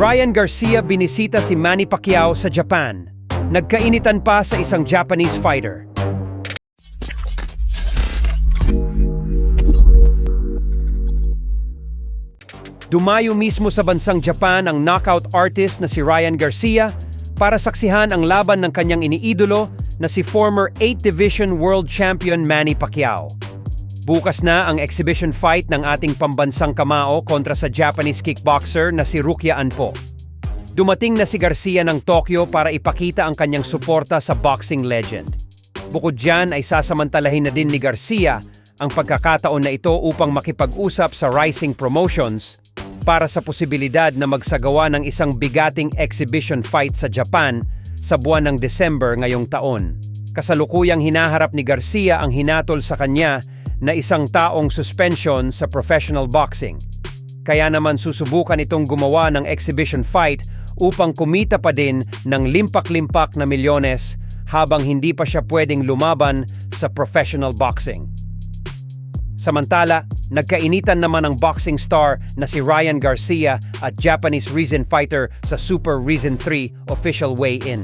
Ryan Garcia binisita si Manny Pacquiao sa Japan. Nagkainitan pa sa isang Japanese fighter. Dumayo mismo sa bansang Japan ang knockout artist na si Ryan Garcia para saksihan ang laban ng kanyang iniidolo na si former 8 Division World Champion Manny Pacquiao. Bukas na ang exhibition fight ng ating pambansang kamao kontra sa Japanese kickboxer na si Rukia Anpo. Dumating na si Garcia ng Tokyo para ipakita ang kanyang suporta sa boxing legend. Bukod dyan ay sasamantalahin na din ni Garcia ang pagkakataon na ito upang makipag-usap sa Rising Promotions para sa posibilidad na magsagawa ng isang bigating exhibition fight sa Japan sa buwan ng December ngayong taon. Kasalukuyang hinaharap ni Garcia ang hinatol sa kanya na isang taong suspension sa professional boxing. Kaya naman susubukan itong gumawa ng exhibition fight upang kumita pa din ng limpak-limpak na milyones habang hindi pa siya pwedeng lumaban sa professional boxing. Samantala, nagkainitan naman ang boxing star na si Ryan Garcia at Japanese Reason Fighter sa Super Reason 3 official weigh-in.